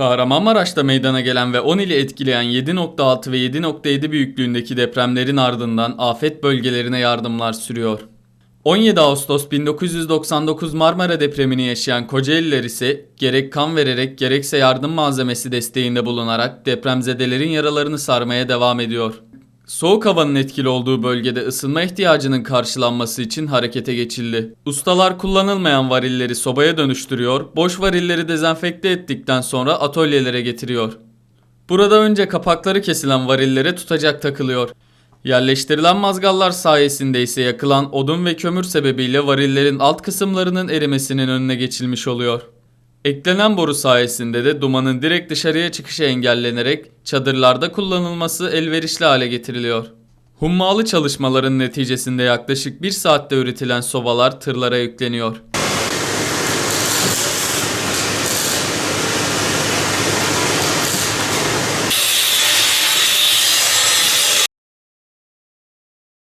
Kahramanmaraş'ta meydana gelen ve 10 ili etkileyen 7.6 ve 7.7 büyüklüğündeki depremlerin ardından afet bölgelerine yardımlar sürüyor. 17 Ağustos 1999 Marmara depremini yaşayan Kocaeliler ise gerek kan vererek gerekse yardım malzemesi desteğinde bulunarak depremzedelerin yaralarını sarmaya devam ediyor. Soğuk havanın etkili olduğu bölgede ısınma ihtiyacının karşılanması için harekete geçildi. Ustalar kullanılmayan varilleri sobaya dönüştürüyor, boş varilleri dezenfekte ettikten sonra atölyelere getiriyor. Burada önce kapakları kesilen varillere tutacak takılıyor. Yerleştirilen mazgallar sayesinde ise yakılan odun ve kömür sebebiyle varillerin alt kısımlarının erimesinin önüne geçilmiş oluyor. Eklenen boru sayesinde de dumanın direkt dışarıya çıkışı engellenerek çadırlarda kullanılması elverişli hale getiriliyor. Hummalı çalışmaların neticesinde yaklaşık bir saatte üretilen sobalar tırlara yükleniyor.